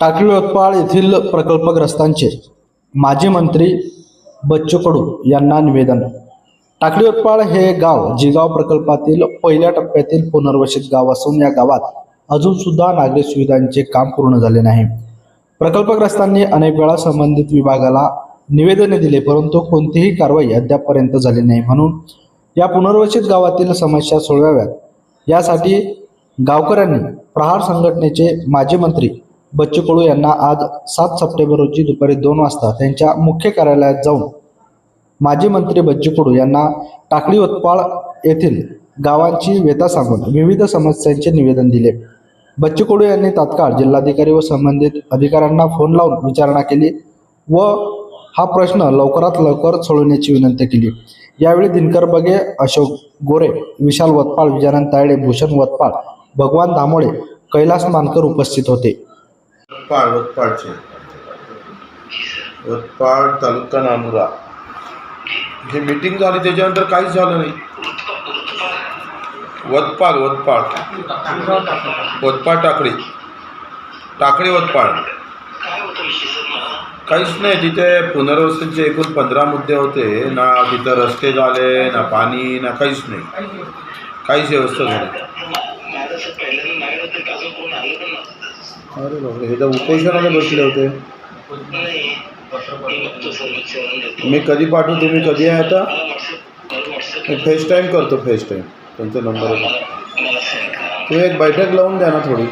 टाकळी यवतमाळ येथील प्रकल्पग्रस्तांचे माजी मंत्री बच्चू कडू यांना निवेदन. टाकळी यवतमाळ हे गाव जिगाव प्रकल्पातील पहिल्या टप्प्यातील पुनर्वसित गाव असून या गावात अजून सुद्धा नागरी सुविधांचे काम पूर्ण झाले नाही. प्रकल्पग्रस्तांनी अनेक वेळा संबंधित विभागाला निवेदने दिले परंतु कोणतीही कारवाई अद्यापपर्यंत झाली नाही. म्हणून या पुनर्वसित गावातील समस्या सोडवाव्यात. यासाठी गावकऱ्यांनी प्रहार संघटनेचे माजी मंत्री बच्चू कडू यांना आज सात सप्टेंबर रोजी दुपारी दोन वाजता त्यांच्या मुख्य कार्यालयात जाऊन माजी मंत्री बच्चू कडू यांना टाकळी उत्पाळ येथील गावांची व्यथा सांगून विविध समस्यांचे निवेदन दिले. बच्चू कडू यांनी तात्काळ जिल्हाधिकारी व संबंधित अधिकाऱ्यांना फोन लावून विचारणा केली व हा प्रश्न लवकरात लवकर सोडवण्याची विनंती केली. यावेळी दिनकर बगे अशोक गोरे विशाल वतपाळ विजयानंद तायडे भूषण वतपाळ भगवान धामोळे कैलास मानकर उपस्थित होते. वतपाळ वतपाळचे वतपाळ तालुका नानुरा हे मीटिंग झाली त्याच्यानंतर काहीच झालं नाही. वतपाड वतपाड. वतपाड टाकळी. टाकळी वतपाड. काहीच नाही तिथे पुनर्वसनचे एकूण पंधरा मुद्दे होते. ना तिथं रस्ते झाले ना पाणी ना काहीच नाही. काहीच व्यवस्था झाली अरे बापरे हे तर उपोषणाला बसले होते. मी कधी पाठवू तुम्ही कधी आहे आता? मी फेस टाईम करतो फेस टाईम त्यांचा नंबर तुम्ही एक बैठक लावून द्या ना थोडी.